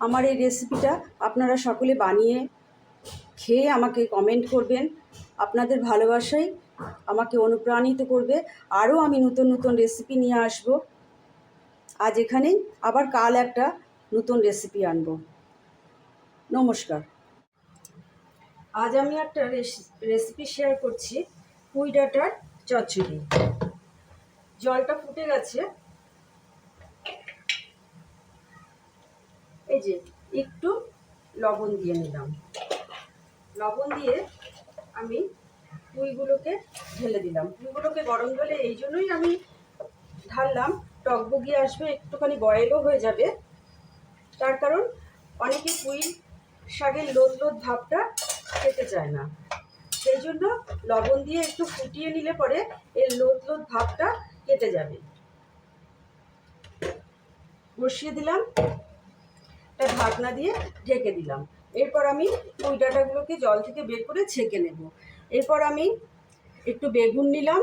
আমার এই রেসিপিটা আপনারা সকলে বানিয়ে খেয়ে আমাকে কমেন্ট করবেন। আপনাদের ভালোবাসাই আমাকে অনুপ্রাণিত করবে। আরও আমি নতুন নতুন রেসিপি নিয়ে আসব। আজ এখানেই আবার কাল একটা নতুন রেসিপি আনব। নমস্কার। আজ আমি একটা রেসিপি শেয়ার করছি। পুঁই ডাঁটার চচ্চড়ি। জলটা ফুটে গেছে। যে একটু লবণ দিয়ে নিলাম। লবণ দিয়ে আমি পুঁইগুলোকে ঢেলে দিলাম। পুঁইগুলোকে গরম জলে এই জন্যই আমি ঢাললাম। টকবগিয়ে আসবে, একটুখানি বয়েলও হয়ে যাবে। তার কারণ অনেকে পুঁই শাকের লোদ লোদ ভাবটা খেতে চায় না। সেই জন্য লবণ দিয়ে একটু ফুটিয়ে নিলে পরে এর লোদ লোদ ভাবটা কেটে যাবে। বসিয়ে দিলাম। একটা ঢাকনা দিয়ে ঢেকে দিলাম। এরপর আমি পুঁই ডাঁটাগুলোকে জল থেকে বের করে ছেঁকে নেব। এরপর আমি একটু বেগুন নিলাম,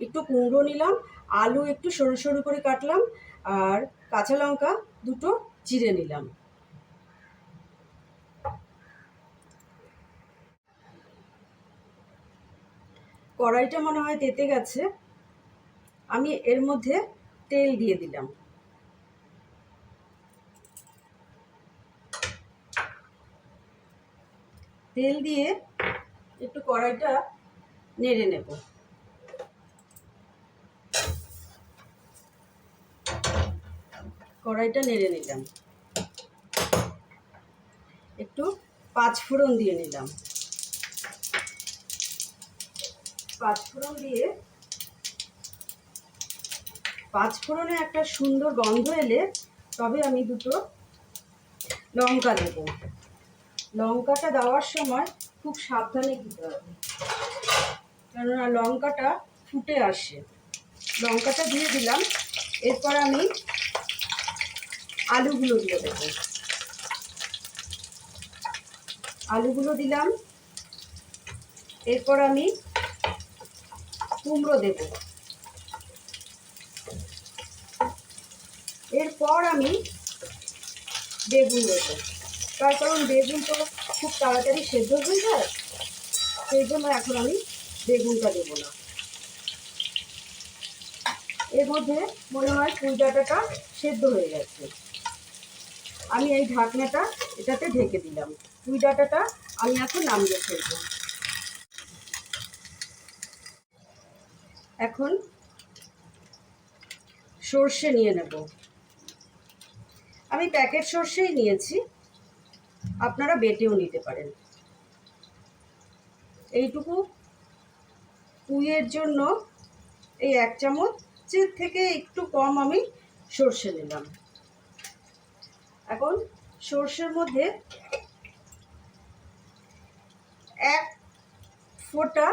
একটু কুমড়ো নিলাম, আলু একটু সরু সরু করে কাটলাম, আর কাঁচা লঙ্কা দুটো চিড়ে নিলাম। কড়াইটা মনে হয় তেতে গেছে। আমি এর মধ্যে তেল দিয়ে দিলাম। তেল দিয়ে একটু কড়াইটা নেড়ে নেব। কড়াইটা নেড়ে নিলাম। একটু পাঁচ ফোড়ন দিয়ে নিলাম। পাঁচ ফোড়ন দিয়ে পাঁচ ফোড়নে একটা সুন্দর গন্ধ এলে তবে আমি দুটো লঙ্কা দেব। লঙ্কাটা দেওয়ার সময় খুব সাবধানে দিতে হবে। কেননা লঙ্কাটা ফুটে আসে। লঙ্কাটা দিয়ে দিলাম। এরপর আমি আলুগুলো দিয়ে দেবো। আলুগুলো দিলাম। এরপর আমি কুমড়ো দেব। এরপর আমি বেগুন দেবো। তার কারণ বেগুন তো খুব তাড়াতাড়ি সেদ্ধ হয়ে যায়, সেই জন্য এখন আমি বেগুনটা দেবো না। এর মধ্যে মনে হয় ফুল ডাঁটাটা সেদ্ধ হয়ে গেছে। আমি এই ঢাকনাটা এটাতে ঢেকে দিলাম। পুঁই ডাঁটাটা আমি এখন নামিয়ে ফেলব। এখন সর্ষে নিয়ে নেব। আমি প্যাকেট সর্ষেই নিয়েছি। আপনারা বেটেও নিতে পারেন। এইটুকু পুঁইয়ের জন্য এই এক চামচের থেকে একটু কম আমি সর্ষে নিলাম। এখন সর্ষের মধ্যে এক ফোঁটা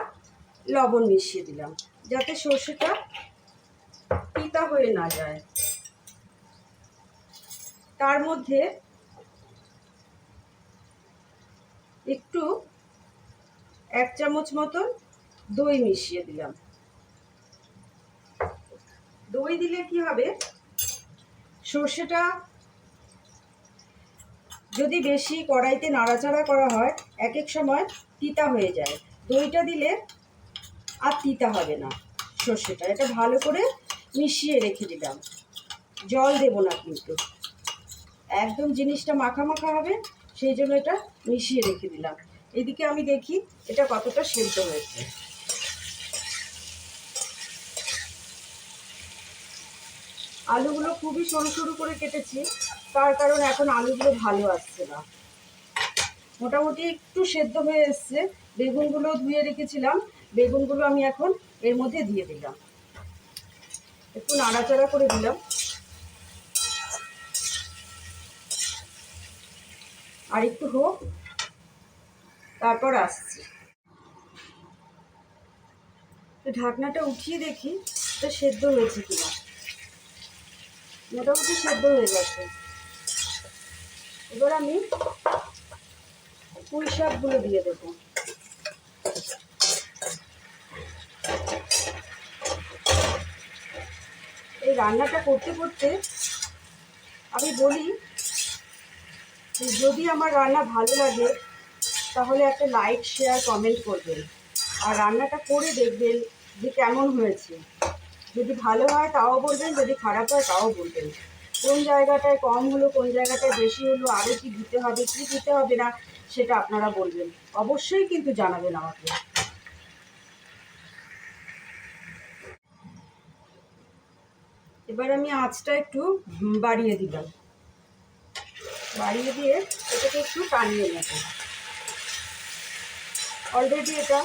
লবণ মিশিয়ে দিলাম, যাতে সর্ষেটা পিতা হয়ে না যায়। তার মধ্যে একটু এক চামচ মতন দই মিশিয়ে দিলাম। দই দিলে কি হবে? সর্ষেটা যদি বেশি কড়াইতে নাড়াচাড়া করা হয় এক এক সময় তিতা হয়ে যায়। দইটা দিলে আর তিতা হবে না সর্ষেটা। এটা ভালো করে মিশিয়ে রেখে দিলাম। জল দেব না কিন্তু। একদম জিনিসটা মাখা মাখা হবে। সেই জন্য এটা মিশিয়ে রেখে দিলাম। এদিকে আমি দেখি এটা কতটা সেদ্ধ হয়েছে। আলুগুলো খুবই সরু সরু করে কেটেছি, তার কারণ এখন আলুগুলো ভালো আসছে না। মোটামুটি একটু সেদ্ধ হয়ে এসছে, বেগুনগুলো ধুয়ে রেখেছিলাম, বেগুনগুলো আমি এখন এর মধ্যে দিয়ে দিলাম। একটু নাড়াচাড়া করে দিলাম। আর একটু হোক। তারপর আসছি। ঢাকনাটা উঠিয়ে দেখি তো সেদ্ধ হয়েছে কিনা। মোটামুটি সেদ্ধ হয়ে গেছে। এবার আমি পুঁই শাকগুলো দিয়ে দেবো। এই রান্নাটা করতে করতে আমি বলি যদি আমার রান্না ভালো লাগে, তাহলে একটা লাইক শেয়ার কমেন্ট করবেন। আর রান্নাটা করে দেখবেন যে কেমন হয়েছে। যদি ভালো হয় তাও বলবেন, যদি খারাপ হয় তাও বলবেন। কোন জায়গাটায় কম হলো, কোন জায়গাটায় বেশি হলো আরও কি দিতে হবে, কি দিতে হবে না, সেটা আপনারা বলবেন। অবশ্যই কিন্তু জানাবেন আমাকে। এবার আমি আঁচটা একটু বাড়িয়ে দিলাম। বাড়িয়ে দিয়ে এটাকে একটু টানিয়ে নেব। অলরেডি এটা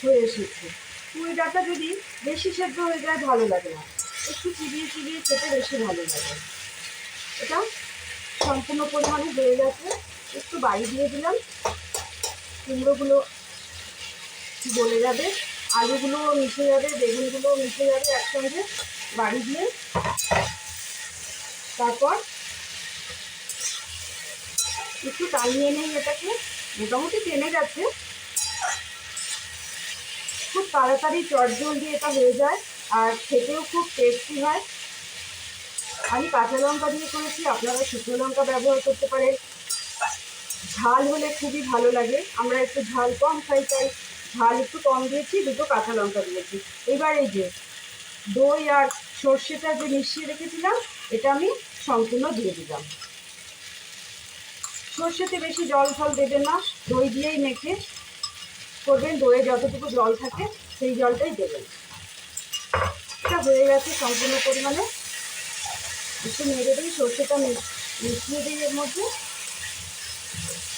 হয়ে এসেছে। পুঁই ডাটা যদি বেশি সেদ্ধ হয়ে যায় ভালো লাগে না। একটু চিবিয়ে চিবিয়ে খেতে বেশি ভালো লাগে। এটা সম্পূর্ণ পরিমাণে হয়ে গেছে। একটু বাড়ি দিয়ে দিলাম। কুমড়োগুলো গলে যাবে, আলুগুলো মিশে যাবে, বেগুনগুলো মিশে যাবে একসঙ্গে বাড়ি দিয়ে। তারপর একটু টানিয়ে নেই এটাকে। মোটামুটি টেনে গেছে। খুব তাড়াতাড়ি চটজলদি এটা হয়ে যায় আর খেতেও খুব টেস্টি হয়। আমি কাঁচা লঙ্কা দিয়ে করেছি, আপনারা শুকনো লঙ্কা ব্যবহার করতে পারেন। ঝাল হলে খুবই ভালো লাগে। আমরা একটু ঝাল কম খাই, তাই ঝাল একটু কম দিয়েছি, দুটো কাঁচা লঙ্কা দিয়েছি। এবার এই যে দই আর সর্ষেটা যে মিশিয়ে রেখেছিলাম, এটা আমি সম্পূর্ণ দিয়ে দিলাম। সর্ষেতে বেশি জল ফল দেবেন না, দই দিয়েই মেখে করবেন। দইয়ে যতটুকু জল থাকে সেই জলটাই দেবেন। এটা হয়ে গেছে সম্পূর্ণ পরিমাণে। একটু নেড়ে দিই সর্ষেটা মিশিয়ে দিই এর মধ্যে।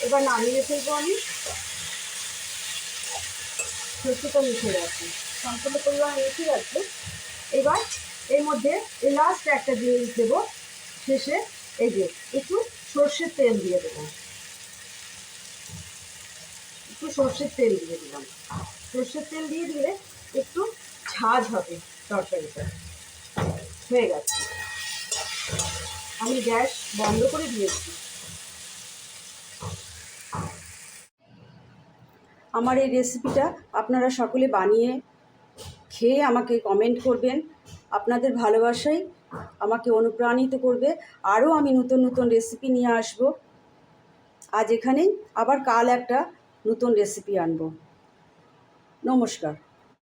এবার নামিয়ে ফেলব আমি। সর্ষেটা মিশে গেছে। সম্পূর্ণ পরিমাণে মিশে গেছে। এবার এর মধ্যে এই লাস্ট একটা জিনিস দেবো শেষে। এই যে, একটু সর্ষের তেল দিয়ে দেবো একটু সর্ষের তেল দিয়ে দিলাম। সর্ষের তেল দিয়ে দিলে একটু ঝাঁঝ হবে তরকারিটা। হয়ে গেছে। আমি গ্যাস বন্ধ করে দিয়েছি। আমার এই রেসিপিটা আপনারা সকলে বানিয়ে খেয়ে আমাকে কমেন্ট করবেন। আপনাদের ভালোবাসাই আমাকে অনুপ্রাণিত করবে। আরও আমি নতুন নতুন রেসিপি নিয়ে আসব। আজ এখানেই। আবার কাল একটা নতুন রেসিপি আনব। নমস্কার।